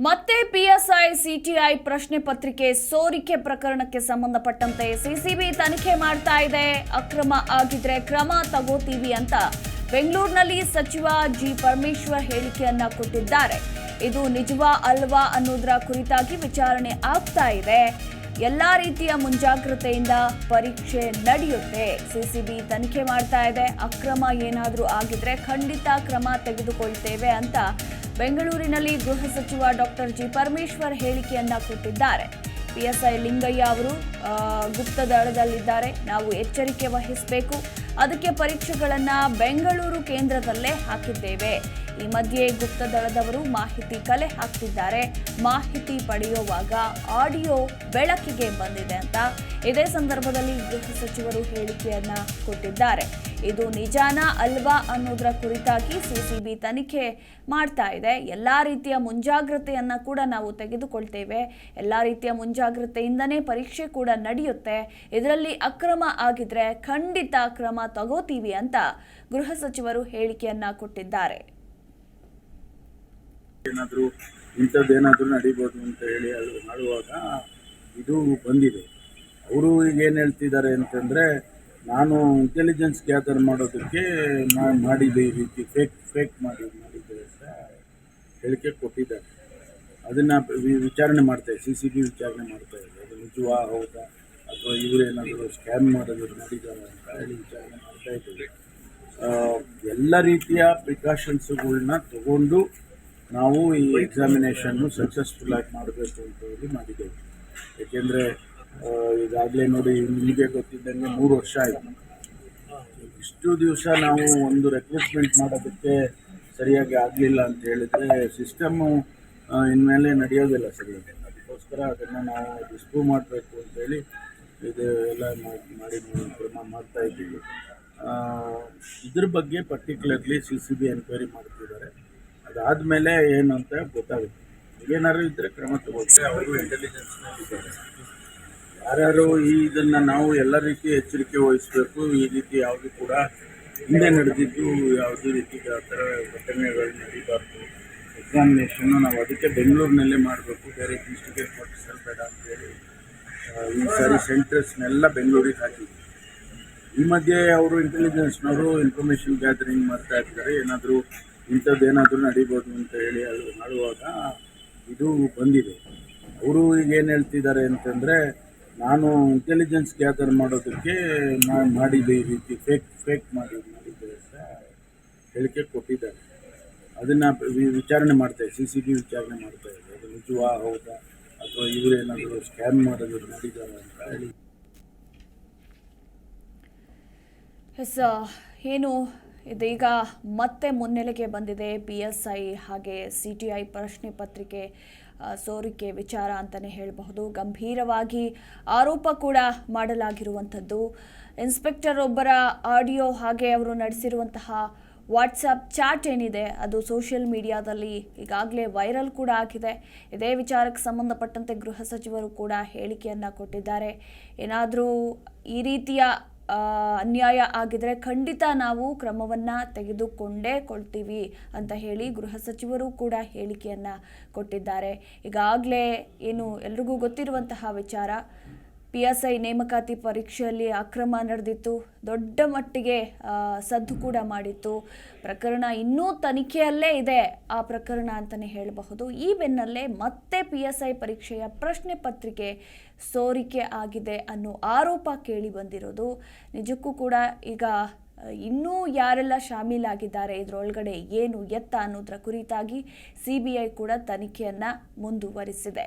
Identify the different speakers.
Speaker 1: ಮತ್ತೆ PSI CTI ಪ್ರಶ್ನೆ ಪತ್ರಿಕೆ ಸೋರಿಕೆ ಪ್ರಕರಣಕ್ಕೆ ಸಂಬಂಧಪಟ್ಟಂತೆ ಸಿಸಿಬಿ ತನಿಖೆ ಮಾಡ್ತಾ ಇದೆ. ಅಕ್ರಮ ಆಗಿದ್ರೆ ಕ್ರಮ ತಗೋತೀವಿ ಅಂತ ಬೆಂಗಳೂರಿನಲ್ಲಿ ಸಚಿವ ಜಿ ಪರಮೇಶ್ವರ್ ಹೇಳಿಕೆಯನ್ನ ಕೊಟ್ಟಿದ್ದಾರೆ. ಇದು ನಿಜವಾ ಅಲ್ವಾ ಅನ್ನೋದರ ಕುರಿತಾಗಿ ವಿಚಾರಣೆ ಆಗ್ತಾ ಇದೆ. ಎಲ್ಲಾ ರೀತಿಯ ಮುಂಜಾಗ್ರತೆಯಿಂದ ಪರೀಕ್ಷೆ ನಡೆಯುತ್ತೆ. ಸಿಸಿಬಿ ತನಿಖೆ ಮಾಡ್ತಾ ಇದೆ. ಅಕ್ರಮ ಏನಾದರೂ ಆಗಿದ್ರೆ ಖಂಡಿತ ಕ್ರಮ ತೆಗೆದುಕೊಳ್ತೇವೆ ಅಂತ ಬೆಂಗಳೂರಿನಲ್ಲಿ ಗೃಹ ಸಚಿವ ಡಾಕ್ಟರ್ ಜಿ ಪರಮೇಶ್ವರ್ ಹೇಳಿಕೆಯನ್ನ ಕೊಟ್ಟಿದ್ದಾರೆ. ಪಿಎಸ್ಐ ಲಿಂಗಯ್ಯ ಅವರು ಗುಪ್ತ ದಳದಲ್ಲಿದ್ದಾರೆ ನಾವು ಎಚ್ಚರಿಕೆ ವಹಿಸಬೇಕು. ಅದಕ್ಕೆ ಪರೀಕ್ಷೆಗಳನ್ನ ಬೆಂಗಳೂರು ಕೇಂದ್ರದಲ್ಲೇ ಹಾಕಿದ್ದೇವೆ. ಈ ಮಧ್ಯೆ ಗುಪ್ತ ದಳದವರು ಮಾಹಿತಿ ಕಲೆ ಹಾಕ್ತಿದ್ದಾರೆ. ಮಾಹಿತಿ ಪಡೆಯುವಾಗ ಆಡಿಯೋ ಬೆಳಕಿಗೆ ಬಂದಿದೆ ಅಂತ ಇದೇ ಸಂದರ್ಭದಲ್ಲಿ ಗೃಹ ಸಚಿವರು ಹೇಳಿಕೆಯನ್ನ ಕೊಟ್ಟಿದ್ದಾರೆ. ಇದು ನಿಜಾನ ಅಲ್ವಾ ಅನ್ನೋದರ ಕುರಿತಾಗಿ ಸಿಸಿಬಿ ತನಿಖೆ ಮಾಡ್ತಾ ಇದೆ. ಎಲ್ಲ ರೀತಿಯ ಮುಂಜಾಗ್ರತೆಯನ್ನ ಕೂಡ ನಾವು ತೆಗೆದುಕೊಳ್ತೇವೆ. ಎಲ್ಲ ರೀತಿಯ ಮುಂಜಾಗ್ರತೆಯಿಂದನೇ ಪರೀಕ್ಷೆ ಕೂಡ ನಡೆಯುತ್ತೆ. ಇದರಲ್ಲಿ ಅಕ್ರಮ ಆಗಿದ್ರೆ ಖಂಡಿತ ಕ್ರಮ ತಗೋತೀವಿ ಅಂತ ಗೃಹ ಸಚಿವರು ಹೇಳಿಕೆಯನ್ನ ಕೊಟ್ಟಿದ್ದಾರೆ.
Speaker 2: ಏನಾದರೂ ಇಂಥದ್ದೇನಾದರೂ ನಡಿಬೋದು ಅಂತ ಹೇಳಿ ಅದು ಮಾಡುವಾಗ ಇದು ಬಂದಿದೆ. ಅವರು ಈಗ ಏನು ಹೇಳ್ತಿದ್ದಾರೆ ಅಂತಂದರೆ ನಾನು ಇಂಟೆಲಿಜೆನ್ಸ್ ಗ್ಯಾದರ್ ಮಾಡೋದಕ್ಕೆ ಮಾಡಿದ್ದೆ ಈ ರೀತಿ ಫೇಕ್ ಫೇಕ್ ಮಾಡಿ, ಮಾಡಿದ್ದೆ ಅಂತ ಹೇಳಿಕೆ ಕೊಟ್ಟಿದ್ದಾರೆ. ಅದನ್ನು ವಿಚಾರಣೆ ಮಾಡ್ತಾರೆ ಸಿ ಸಿ ಬಿ ವಿಚಾರಣೆ ಮಾಡ್ತಾ ಇದ್ದೆ. ಅದು ನಿಜವಾ, ಹೌದಾ? ಅಥವಾ ಇವರೇನಾದರೂ ಸ್ಕ್ಯಾನ್ ಮಾಡೋದು ಮಾಡಿದ್ದಾರೆ ಅಂತ ಹೇಳಿ ವಿಚಾರಣೆ ಮಾಡ್ತಾ ಇದ್ದೀವಿ. ಎಲ್ಲ ರೀತಿಯ ಪ್ರಿಕಾಷನ್ಸ್ಗಳನ್ನ ತಗೊಂಡು ನಾವು ಈ ಎಕ್ಸಾಮಿನೇಷನ್ನು ಸಕ್ಸಸ್ಫುಲ್ ಆಗಿ ಮಾಡಬೇಕು ಅಂತ ಹೇಳಿ ಮಾಡಿದ್ದೇವೆ. ಏಕೆಂದರೆ ಈಗಾಗಲೇ ನೋಡಿ ನಿಮಗೆ ಗೊತ್ತಿದ್ದಂಗೆ ಮೂರು ವರ್ಷ ಆಯಿತು. ಇಷ್ಟು ದಿವಸ ನಾವು ಒಂದು ರೆಕ್ರೂಟ್ಮೆಂಟ್ ಮಾಡೋದಕ್ಕೆ ಸರಿಯಾಗಿ ಆಗಲಿಲ್ಲ ಅಂತ ಹೇಳಿದ್ರೆ ಸಿಸ್ಟಮ್ಮು ಇನ್ಮೇಲೆ ನಡೆಯೋದಿಲ್ಲ ಸರಿಯಾಗಿ. ಅದಕ್ಕೋಸ್ಕರ ಅದನ್ನು ನಾವು ಡಿಸ್ಪ್ರೂವ್ ಮಾಡಬೇಕು ಅಂತೇಳಿ ಇದು ಎಲ್ಲ ಮಾಡಿ ಕ್ರಮ ಮಾಡ್ತಾ ಇದ್ದೀವಿ. ಇದ್ರ ಬಗ್ಗೆ particularly C C B enquiry ಮಾಡ್ತಿದ್ದಾರೆ. ಅದಾದಮೇಲೆ ಏನು ಅಂತ ಗೊತ್ತಾಗುತ್ತೆ. ಏನಾದ್ರು ಇದ್ದರೆ ಕ್ರಮ ತಗೋತಾರೆ ಅವರು ಇಂಟೆಲಿಜೆನ್ಸ್ ಯಾರ್ಯಾರು ಈ ಇದನ್ನು ನಾವು ಎಲ್ಲ ರೀತಿ ಎಚ್ಚರಿಕೆ ವಹಿಸಬೇಕು, ಈ ರೀತಿ ಯಾವುದು ಕೂಡ ಹಿಂದೆ ನಡೆದಿದ್ದು ಯಾವುದೇ ರೀತಿ ಆ ಥರ ಘಟನೆಗಳು ನಡೀಬಾರ್ದು. ಎಕ್ಸಾಮಿನೇಷನ್ನು ನಾವು ಅದಕ್ಕೆ ಬೆಂಗಳೂರಿನಲ್ಲೇ ಮಾಡಬೇಕು, ಬೇರೆ ಇನ್ಸ್ಟಿಟ್ಯೂಟ್ ಮಾಡಿಸಲು ಬೇಡ ಅಂತೇಳಿ ಈ ಸಾರಿ ಸೆಂಟರ್ಸ್ನೆಲ್ಲ ಬೆಂಗಳೂರಿಗೆ ಹಾಕಿದ್ವಿ ಈ ಮಧ್ಯೆ ಅವರು ಇಂಟೆಲಿಜೆನ್ಸ್ನವರು ಇನ್ಫಾರ್ಮೇಷನ್ ಗ್ಯಾದರಿಂಗ್ ಮಾಡ್ತಾ ಇರ್ತಾರೆ. ಏನಾದರೂ ಇಂಥದ್ದು ಏನಾದರೂ ನಡಿಬೋದು ಅಂತ ಹೇಳಿ ಅದು ಮಾಡುವಾಗ ಇದು ಬಂದಿದೆ. ಅವರು ಈಗ ಏನು ಹೇಳ್ತಿದ್ದಾರೆ ಅಂತಂದರೆ, ನಾನು ಇಂಟೆಲಿಜೆನ್ಸ್ ಗ್ಯಾದರ್ ಮಾಡೋದಕ್ಕೆ ನಾನು ಮಾಡಿದ್ದೆ ಈ ರೀತಿ ಫೇಕ್ ಫೇಕ್ ಮಾಡಿ ಮಾಡಿದ್ದೆ ಅಂತ ಹೇಳಿಕೆ ಕೊಟ್ಟಿದ್ದಾರೆ. ಅದನ್ನು ವಿಚಾರಣೆ ಮಾಡ್ತಾ ಸಿ ಸಿ ಟಿ ವಿಚಾರಣೆ ಮಾಡ್ತಾ ಇದ್ದೆ ಅದು ನಿಜವಾ, ಹೌದಾ? ಅಥವಾ ಸ್ಕ್ಯಾನ್ ಮಾಡೋದು ಮಾಡಿದ್ದಾರೆ ಅಂತ ಹೇಳಿ.
Speaker 1: ಎಸ್ ಏನು ಇದೀಗ ಮತ್ತೆ ಮುನ್ನೆಲೆಗೆ ಬಂದಿದೆ ಪಿ ಎಸ್ ಐ ಹಾಗೆ ಸಿ ಟಿ ಐ ಪ್ರಶ್ನೆ ಪತ್ರಿಕೆ ಸೋರಿಕೆ ವಿಚಾರ ಅಂತಲೇ ಹೇಳಬಹುದು. ಗಂಭೀರವಾಗಿ ಆರೋಪ ಕೂಡ ಮಾಡಲಾಗಿರುವಂಥದ್ದು. ಇನ್ಸ್ಪೆಕ್ಟರ್ ಒಬ್ಬರ ಆಡಿಯೋ ಹಾಗೆ ಅವರು ನಡೆಸಿರುವಂತಹ ವಾಟ್ಸಪ್ ಚಾಟ್ ಏನಿದೆ, ಅದು ಸೋಷಿಯಲ್ ಮೀಡಿಯಾದಲ್ಲಿ ಈಗಾಗಲೇ ವೈರಲ್ ಕೂಡ ಆಗಿದೆ. ಇದೇ ವಿಚಾರಕ್ಕೆ ಸಂಬಂಧಪಟ್ಟಂತೆ ಗೃಹ ಸಚಿವರು ಕೂಡ ಹೇಳಿಕೆಯನ್ನು ಕೊಟ್ಟಿದ್ದಾರೆ. ಏನಾದರೂ ಈ ರೀತಿಯ ಅನ್ಯಾಯ ಆಗಿದ್ರೆ ಖಂಡಿತ ನಾವು ಕ್ರಮವನ್ನ ತೆಗೆದುಕೊಂಡೇ ಕೊಳ್ತೀವಿ ಅಂತ ಹೇಳಿ ಗೃಹ ಸಚಿವರು ಕೂಡ ಹೇಳಿಕೆಯನ್ನ ಕೊಟ್ಟಿದ್ದಾರೆ. ಈಗಾಗಲೇ ಏನು ಎಲ್ರಿಗೂ ಗೊತ್ತಿರುವಂತಹ ವಿಚಾರ ಪಿ ಎಸ್ ಐ ನೇಮಕಾತಿ ಪರೀಕ್ಷೆಯಲ್ಲಿ ಅಕ್ರಮ ನಡೆದಿತ್ತು. ದೊಡ್ಡ ಮಟ್ಟಿಗೆ ಸದ್ದು ಕೂಡ ಮಾಡಿತ್ತು. ಪ್ರಕರಣ ಇನ್ನೂ ತನಿಖೆಯಲ್ಲೇ ಇದೆ ಆ ಪ್ರಕರಣ ಅಂತಲೇ ಹೇಳಬಹುದು. ಈ ಬೆನ್ನಲ್ಲೇ ಮತ್ತೆ ಪಿ ಎಸ್ ಐ ಪರೀಕ್ಷೆಯ ಪ್ರಶ್ನೆ ಪತ್ರಿಕೆ ಸೋರಿಕೆ ಆಗಿದೆ ಅನ್ನೋ ಆರೋಪ ಕೇಳಿ ಬಂದಿರೋದು. ನಿಜಕ್ಕೂ ಕೂಡ ಈಗ ಇನ್ನೂ ಯಾರೆಲ್ಲ ಶಾಮೀಲಾಗಿದ್ದಾರೆ, ಇದರೊಳಗಡೆ ಏನು ಎತ್ತ ಅನ್ನೋದ್ರ ಕುರಿತಾಗಿ ಸಿ ಬಿ ಐ ಕೂಡ ತನಿಖೆಯನ್ನ ಮುಂದುವರಿಸಿದೆ.